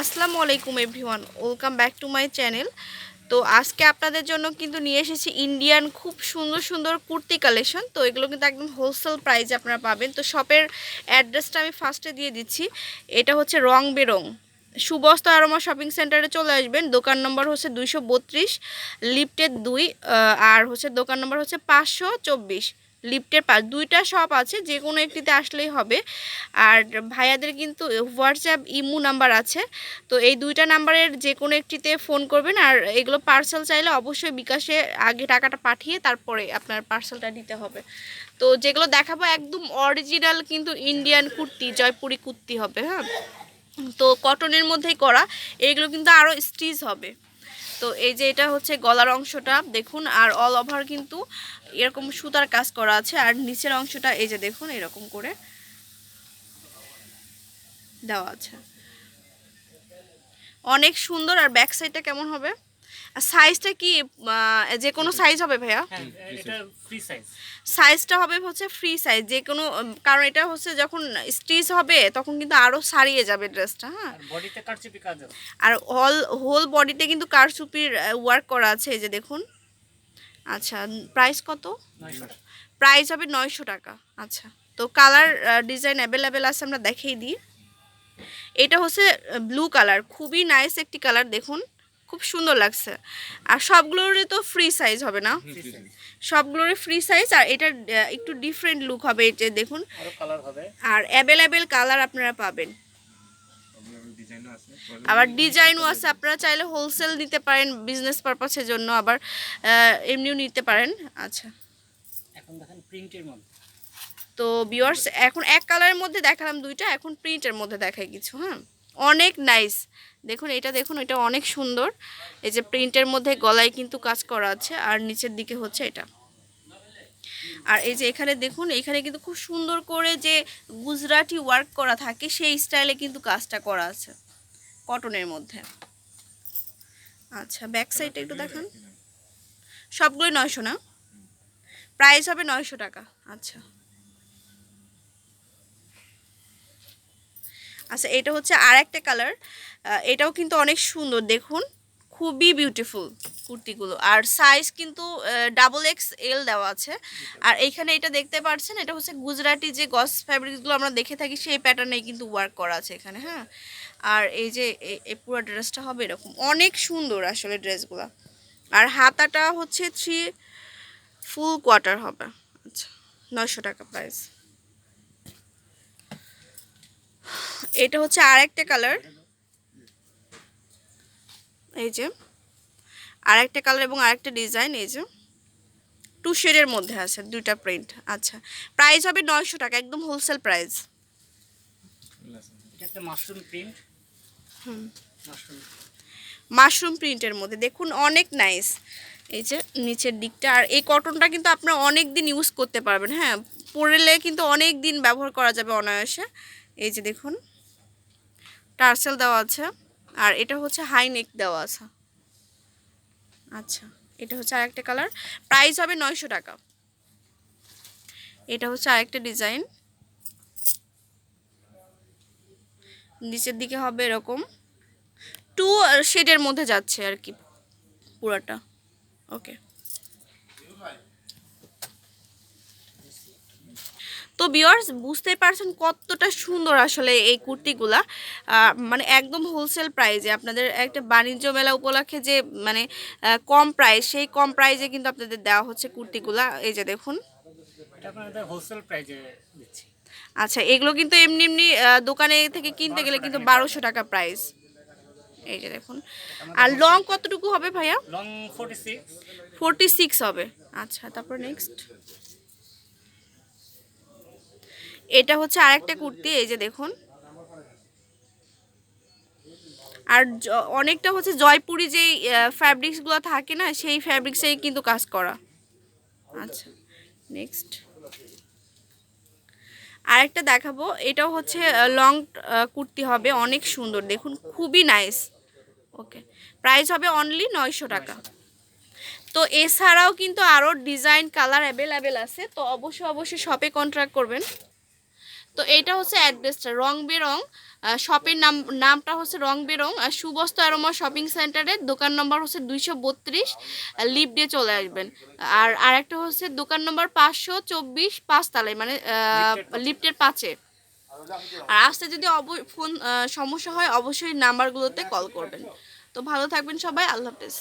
আসসালামু আলাইকুম everyone, welcome back to my channel. তো আজকে আপনাদের জন্য কিন্তু নিয়ে এসেছি ইন্ডিয়ান খুব সুন্দর সুন্দর কুর্তি কালেকশন। তো এগুলো কিন্তু একদম হোলসেল প্রাইসে আপনারা পাবেন। তো শপের অ্যাড্রেসটা আমি ফার্স্টে দিয়ে দিচ্ছি। এটা হচ্ছে রং বেরং সুবস্ত আরমা শপিং সেন্টারে চলে আসবেন। দোকান নম্বর হচ্ছে দুইশো বত্রিশ লিফটের দুই আর হচ্ছে দোকান নম্বর হচ্ছে পাঁচশো চব্বিশ। লিফটের পাশ, দুইটা শপ আছে যে কোনো একটিতে আসলেই হবে। আর ভাইয়াদের কিন্তু হোয়াটসঅ্যাপ ইমু নাম্বার আছে। তো এই দুইটা নাম্বারের যে কোনো একটিতে ফোন করবেন, আর এগুলো পার্সেল চাইলে অবশ্যই বিকাশে আগে টাকাটা পাঠিয়ে তারপরে আপনার পার্সেলটা দিতে হবে। তো যেগুলো দেখাবো, একদম অরিজিনাল কিন্তু ইন্ডিয়ান কুর্তি, জয়পুরি কুর্তি হবে হ্যাঁ? তো কটনের মধ্যেই করা এইগুলো কিন্তু আরও স্টিচ হবে। তো এই যে এটা হচ্ছে গলার অংশটা, দেখুন, আর অল ওভার কিন্তু এরকম সুতার কাজ করা আছে, আর নিচের অংশটা এই যে দেখুন, এরকম করে দেওয়া আছে। অনেক সুন্দর, আর ব্যাক সাইডটা কেমন হবে? সাইজটা কি যে কোনো সাইজ হবে ভাইয়া? হ্যাঁ ফ্রি সাইজ সাইজটা হবে হচ্ছে ফ্রি সাইজ যে কোনো কারণ এটা হচ্ছে যখন স্টিচ হবে তখন কিন্তু আরও সারিয়ে যাবে ড্রেসটা হ্যাঁ। আর হল হোল বডিতে কিন্তু কারচুপির ওয়ার্ক করা আছে এই যে দেখুন। আচ্ছা প্রাইস কত? প্রাইস হবে নয়শো টাকা আচ্ছা। তো কালার ডিজাইন অ্যাভেলেবেল আছে আমরা দেখিয়ে দিই। এটা হচ্ছে ব্লু কালার খুবই নাইস একটি কালার দেখুন। খুব সুন্দর লাগছে। আর সবগুলোরই তো ফ্রি সাইজ হবে না? সবগুলোরই ফ্রি সাইজ আর এটা একটু ডিফারেন্ট লুক হবে এটা দেখুন। আরও কালার হবে। আর অ্যাভেলেবেল কালার আপনারা পাবেন। আবার ডিজাইনও আছে আপনারা চাইলে হোলসেল নিতে পারেন বিজনেস পারপাসের জন্য আবার এমনিও নিতে পারেন। আচ্ছা। এখন দেখেন প্রিন্টের মধ্যে। তো বিয়ার্স এখন এক কালারের মধ্যে দেখালাম দুইটা এখন প্রিন্টের মধ্যে দেখাই কিছু হ্যাঁ? অনেক নাইস দেখুন, এটা দেখুন, এটা অনেক সুন্দর। এই যে প্রিন্টের মধ্যে গলায় কিন্তু কাজ করা আছে, আর নিচের দিকে হচ্ছে এটা। আর এই যে এখানে দেখুন, এখানে কিন্তু খুব সুন্দর করে যে গুজরাটি ওয়ার্ক করা থাকে, সেই স্টাইলে কিন্তু কাজটা করা আছে, কটনের মধ্যে। আচ্ছা ব্যাক সাইডটা একটু দেখান। সবগুলোই নয়শো না? প্রাইস হবে নয়শো টাকা। আচ্ছা। আচ্ছা এটা হচ্ছে আর একটা কালার এটাও কিন্তু অনেক সুন্দর, দেখুন। খুবই বিউটিফুল কুর্তিগুলো। আর সাইজ কিন্তু ডাবল এক্স এল দেওয়া আছে। আর এইখানে এটা দেখতে পাচ্ছেন, এটা হচ্ছে গুজরাটি যে গস ফ্যাব্রিকগুলো আমরা দেখে থাকি, সেই প্যাটার্নেই কিন্তু ওয়ার্ক করা আছে এখানে হ্যাঁ? আর এই যে এই পুরো ড্রেসটা হবে এরকম। অনেক সুন্দর আসলে ড্রেসগুলো আর হাতাটা হচ্ছে থ্রি ফুল কোয়ার্টার হবে। আচ্ছা নয়শো টাকা প্রাইস এটা হচ্ছে আর একটা কালার। এই যে আর একটা কালার এবং আরেকটা ডিজাইন এই যে। টু শেডের মধ্যে আছে দুইটা প্রিন্ট আচ্ছা। প্রাইস হবে নয়শো টাকা একদম হোলসেল প্রাইস এটা মাশরুম প্রিন্ট হুম। মাশরুম মাশরুম প্রিন্টের মধ্যে দেখুন অনেক নাইস এই যে নিচের দিকটা আর এই কটনটা কিন্তু আপনারা অনেক দিন ইউজ করতে পারবেন হ্যাঁ। পরলে কিন্তু অনেক দিন ব্যবহার করা যাবে অনায়াসে। এই যে দেখুন। টার্সেল দেওয়া আছে। আর এটা হচ্ছে হাই নেক দেওয়া আছে। আচ্ছা এটা হচ্ছে আরেকটা কালার। প্রাইস হবে নয়শো টাকা। এটা হচ্ছে আরেকটা ডিজাইন। নিচের দিকে হবে এরকম। টু শেডের মধ্যে যাচ্ছে আর কি পুরাটা। ওকে তো বিয়ার্স বুঝতেই পারছেন কতটা সুন্দর আসলে এই কুর্তিগুলা। মানে একদম হোলসেল প্রাইজে আপনাদের একটা বাণিজ্য মেলা উপলক্ষে যে মানে কম প্রাইস সেই কম প্রাইজে কিন্তু আপনাদের দেওয়া হচ্ছে কুর্তিগুলা। এই যে দেখুন। হোলসেল প্রাইজে দিচ্ছি। আচ্ছা এগুলো কিন্তু এমনি এমনি দোকানে থেকে কিনতে গেলে কিন্তু বারোশো টাকা প্রাইস এই যে দেখুন। আর লং কতটুকু হবে ভাইয়া? লং ফোর্টি ফোরটি সিক্স হবে। আচ্ছা তারপর নেক্সট এটা হচ্ছে আরেকটা কুর্তি, এই যে দেখুন। আর অনেকটা হচ্ছে জয়পুরি যেই ফ্যাব্রিক্সগুলো থাকে না, সেই ফ্যাব্রিক্সেই কিন্তু কাজ করা। আচ্ছা নেক্সট আরেকটা দেখাবো, এটাও হচ্ছে লং কুর্তি হবে, অনেক সুন্দর, দেখুন, খুবই নাইস ওকে প্রাইস হবে অনলি নয়শো টাকা। তো এছাড়াও কিন্তু আরও ডিজাইন কালার অ্যাভেলেবেল আছে, তো অবশ্যই অবশ্যই শপে কন্ট্রাক্ট করবেন। তো এইটা হচ্ছে অ্যাড্রেসটা রং বেরং শপের নাম নামটা হচ্ছে রং বেরং আর সুবস্ত অ্যারোমা শপিং সেন্টারের দোকান নম্বর হচ্ছে দুইশো বত্রিশ লিফট দিয়ে চলে আসবেন। আর আরেকটা হচ্ছে দোকান নম্বর পাঁচশো চব্বিশ পাঁচতলায় মানে লিফটের পাঁচে। আর আসতে যদি অব ফোন সমস্যা হয় অবশ্যই নাম্বারগুলোতে কল করবেন। তো ভালো থাকবেন সবাই আল্লাহ হাফেজ।